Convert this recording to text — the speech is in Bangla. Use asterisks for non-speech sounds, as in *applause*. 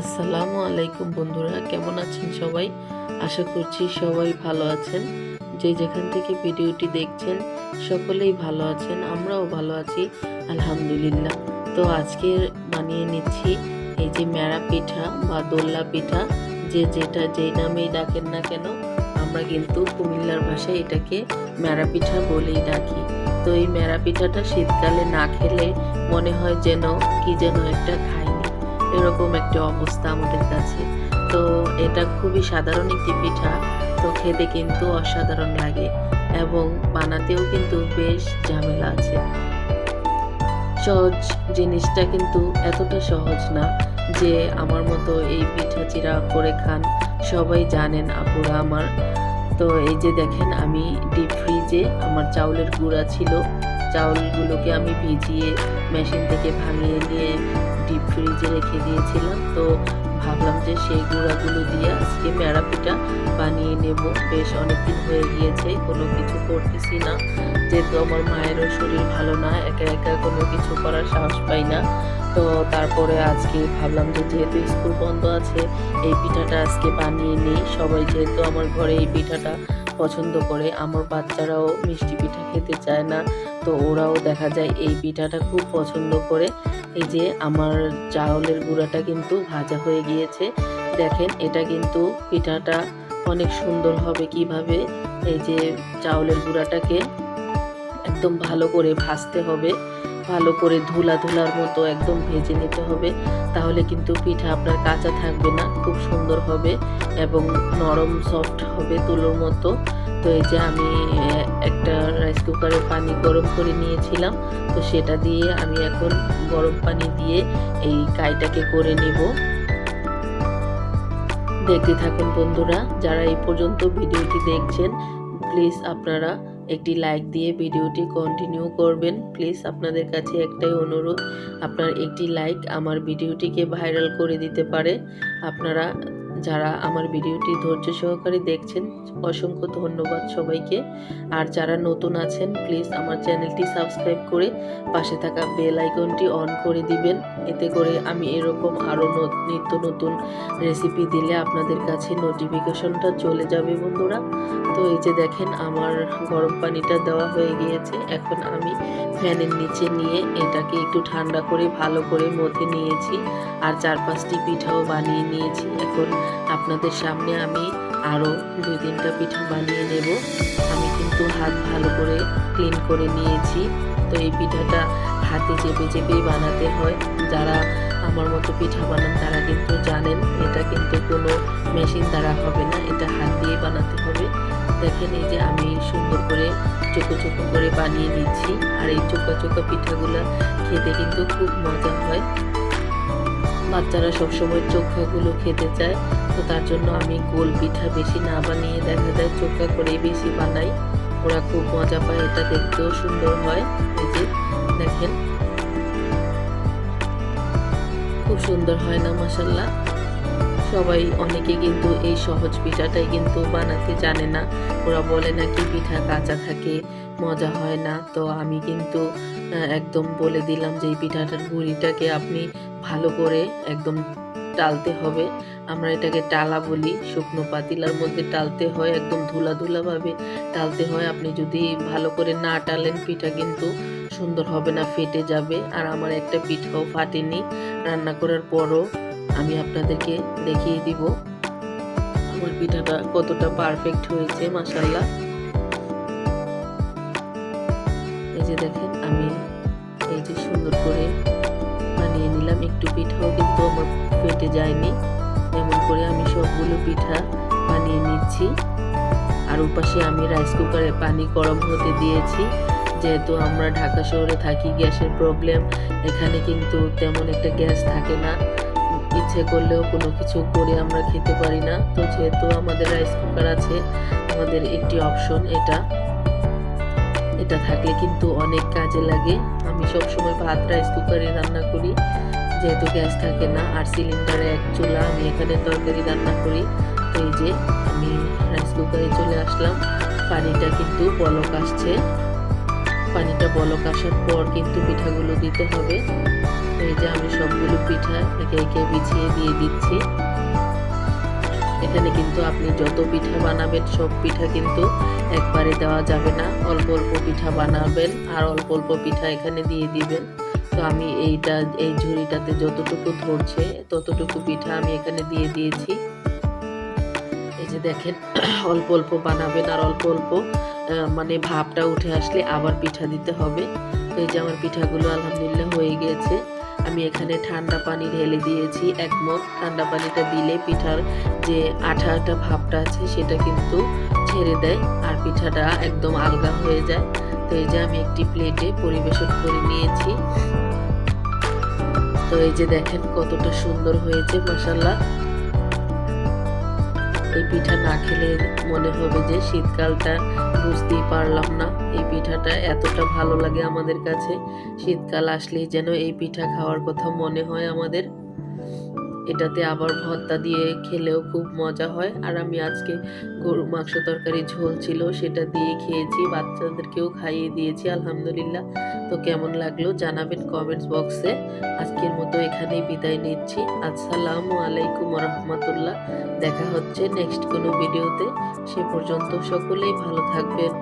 আসসালামু আলাইকুম বন্ধুরা, কেমন আছেন সবাই? আশা করছি সবাই ভালো আছেন। যে যেখান থেকে ভিডিওটি দেখছেন, সকলেই ভালো আছেন, আমরাও ভালো আছি, আলহামদুলিল্লাহ। তো আজকে বানিয়ে নিচ্ছি এই যে মেরা পিঠা বা দোল্লা পিঠা, যে যেটা যেই নামেই ডাকেন না কেন, আমরা কিন্তু কুমিল্লার ভাষায় এটাকে মেরা পিঠা বলেই ডাকি। তো এই মেরা পিঠাটা শীতকালে না খেলে মনে হয় যেন কি যেন একটা এরকম একটা অবস্থা আমাদের কাছে। তো এটা খুবই সাধারণ একটি পিঠা। তো খেতে কিন্তু অসাধারণ লাগে এবং বানাতেও কিন্তু বেশ ঝামেলা আছে। সহজ জিনিসটা কিন্তু এতটা সহজ না যে আমার মতো এই পিঠা চিরা করে খান। সবাই জানেন আপুরা আমার। তো এই যে দেখেন আমি ডিপ ফ্রিজে আমার চাউলের গুঁড়া ছিল। চাউলগুলোকে আমি ভিজিয়ে মেশিন থেকে ভাঙিয়ে নিয়ে ডিপ ফ্রিজে রেখে দিয়েছিলাম। তো ভাবলাম যে সেই গুঁড়াগুলো দিয়ে আজকে মেরা পিঠা বানিয়ে নেব। বেশ অনেকদিন হয়ে গিয়েছে, কোনো কিছু করতেছি না। যেহেতু আমার মায়েরও শরীর ভালো না, একা একা কোনো কিছু করার সাহস পাই না। তো তারপরে আজকে ভাবলাম যে যেহেতু স্কুল বন্ধ আছে, এই পিঠাটা আজকে বানিয়ে নিই। সবাই যেহেতু আমার ঘরে এই পিঠাটা পছন্দ করে, আমার বাচ্চারাও মিষ্টি পিঠা খেতে চায় না, তো ওরাও দেখা যায় এই পিঠাটা খুব পছন্দ করে। এই যে আমার চাউলের গুঁড়াটা কিন্তু ভাজা হয়ে গিয়েছে। দেখেন, এটা কিন্তু পিঠাটা অনেক সুন্দর হবে কীভাবে। এই যে চাউলের গুঁড়াটাকে একদম ভালো করে ভাজতে হবে। ভালো করে ধুলা ধুলার মতো একদম ভেজে নিতে হবে। তাহলে কিন্তু পিঠা আপনার কাঁচা থাকবে না, খুব সুন্দর হবে এবং নরম সফট হবে তুলোর মতো। তো এই যে আমি একটা রাইস কুকারে পানি গরম করে নিয়েছিলাম। তো সেটা দিয়ে আমি এখন গরম পানি দিয়ে এই কাইটাকে করে নেব। দেখতে থাকুন বন্ধুরা, যারা এই পর্যন্ত ভিডিওটি দেখছেন প্লিজ আপনারা একটি লাইক দিয়ে ভিডিওটি কন্টিনিউ করবেন। প্লিজ আপনাদের কাছে একটাই অনুরোধ, আপনার একটি লাইক আমার ভিডিওটিকে ভাইরাল করে দিতে পারে। আপনারা যারা আমার ভিডিওটি ধৈর্য সহকারে দেখছেন, অসংখ্য ধন্যবাদ সবাইকে। আর যারা নতুন আছেন প্লিজ আমার চ্যানেলটি সাবস্ক্রাইব করে পাশে থাকা বেল আইকনটি অন করে দিবেন। এতে করে আমি এরকম আরও নিত্য নতুন রেসিপি দিলে আপনাদের কাছে নোটিফিকেশনটা চলে যাবে বন্ধুরা। তো এই যে দেখেন আমার গরম পানিটা দেওয়া হয়ে গিয়েছে। এখন আমি ফ্যানের নিচে নিয়ে এটাকে একটু ঠান্ডা করে ভালো করে মধ্যে নিয়েছি আর চার পাঁচটি পিঠাও বানিয়ে নিয়েছি। এখন আপনাদের সামনে আমি আরও দুই তিনটা পিঠা বানিয়ে নেব। আমি কিন্তু হাত ভালো করে ক্লিন করে নিয়েছি। তো এই পিঠাটা হাতে চেপে চেপেই বানাতে হয়। যারা আমার মতো পিঠা বানান, তারা কিন্তু জানেন এটা কিন্তু কোনো মেশিন দ্বারা হবে না, এটা হাত দিয়ে বানাতে হবে। দেখেন এই যে আমি সুন্দর করে চোখো চোখো করে বানিয়ে নিচ্ছি আর এই চোখা চোখা পিঠাগুলো খেতে কিন্তু খুব মজা হয়। বাচ্চারা সবসময় চোখাগুলো খেতে চায়, তো তার জন্য আমি গোল পিঠা বেশি না বানিয়ে দেখা যায় চোখা করেই বেশি বানাই। ওরা খুব মজা পায়, এটা দেখতেও সুন্দর হয়। এই যে দেখেন খুব সুন্দর হয় না মশাল্লা সবাই, অনেকে কিন্তু এই সহজ পিঠাটাই কিন্তু বানাতে জানে না। ওরা বলে নাকি পিঠা কাঁচা থাকে, মজা হয় না। তো আমি কিন্তু একদম বলে দিলাম যে এই পিঠাটার গুঁড়িটাকে আপনি ভালো করে একদম টালতে হবে। আমরা এটাকে টালা বলি, শুকনো পাতিলার মধ্যে টালতে হয়, একদম ধুলা ধুলাভাবে টালতে হয়। আপনি যদি ভালো করে না টালেন পিঠা কিন্তু সুন্দর হবে না, ফেটে যাবে। আর আমার একটা পিঠাও ফাটেনি। রান্না করার পরও আমি আপনাদেরকে দেখিয়ে দিব আমার পিঠাটা কতটা পারফেক্ট হয়েছে মাসাল্লাহ এই যে দেখেন, আমি এই যে সুন্দর করে বানিয়ে নিলাম। একটু পিঠাও কিন্তু আমার ফেটে যায়নি। এমন করে আমি সবগুলো পিঠা বানিয়ে নিচ্ছি। আর উপাশে আমি রাইস কুকারে পানি গরম হতে দিয়েছি। যেহেতু আমরা ঢাকা শহরে থাকি, গ্যাসের প্রবলেম এখানে কিন্তু তেমন একটা গ্যাস থাকে না। ইচ্ছে করলেও কোনো কিছু করে আমরা খেতে পারি না। তো যেহেতু আমাদের রাইস কুকার আছে, আমাদের একটি অপশন এটা। এটা থাকলে কিন্তু অনেক কাজে লাগে। আমি সবসময় ভাত রাইস কুকারে রান্না করি। যেহেতু গ্যাস থাকে না আর সিলিন্ডারে এক চুলা, আমি এখানে তরকারি রান্না করি। তো এই যে আমি রাইস কুকারে চলে আসলাম। পানিটা কিন্তু বলক আসছে। পানিটা বলক আসার পর কিন্তু পিঠাগুলো দিতে হবে। এই যে আমি সবগুলো পিঠা একে একে বিছিয়ে দিয়ে দিচ্ছি। এখানে কিন্তু আপনি যত পিঠা বানাবেন, সব পিঠা কিন্তু একবারে দেওয়া যাবে না। অল্প অল্প পিঠা বানাবেন আর অল্প অল্প পিঠা এখানে দিয়ে দিবেন। তো আমি এইটা, এই ঝুড়িটাতে যতটুকু ধরছে, ততটুকু পিঠা আমি এখানে দিয়ে দিয়েছি। এই যে দেখেন, *clears throat* অল্প অল্প বানাবেন আর অল্প অল্প মানে ভাবটা উঠে আসলে আবার পিঠা দিতে হবে। তো এই যে আমার পিঠাগুলো আলহামদুলিল্লাহ হয়ে গেছে আমি এখানে ঠান্ডা পানি ঢেলে দিয়েছি, এক মগ। ঠান্ডা পানিটা দিলে পিঠার যে আঠা আঠা ভাবটা আছে, সেটা কিন্তু ছেড়ে দেয় আর পিঠাটা একদম আলগা হয়ে যায়। তো এই যে আমি একটি প্লেটে পরিবেশন করে নিয়েছি। তো এই যে দেখেন কতটা সুন্দর হয়েছে মশাল্লা এই পিঠা না খেলে মনে হবে যে শীতকালটা বুঝতেই পারলাম না। এই পিঠাটা এতটা ভালো লাগে আমাদের কাছে। শীতকাল আসলেই যেন এই পিঠা খাওয়ার কথা মনে হয় আমাদের। এটাতে আবার ভর্তা দিয়ে খেলেও খুব মজা হয়। আর আমি আজকে গরু মাংস তরকারি ঝোল ছিল, সেটা দিয়ে খেয়েছি, বাচ্চাদেরকেও খাইয়ে দিয়েছি, আলহামদুলিল্লাহ। তো কেমন লাগল জানাবেন কমেন্টস বক্সে আজকের মতো এখানেই বিদায় নিচ্ছি। আসসালামু আলাইকুম রহমতুল্লাহ দেখা হচ্ছে নেক্সট কোনো ভিডিওতে সে পর্যন্ত সকলেই ভালো থাকবেন।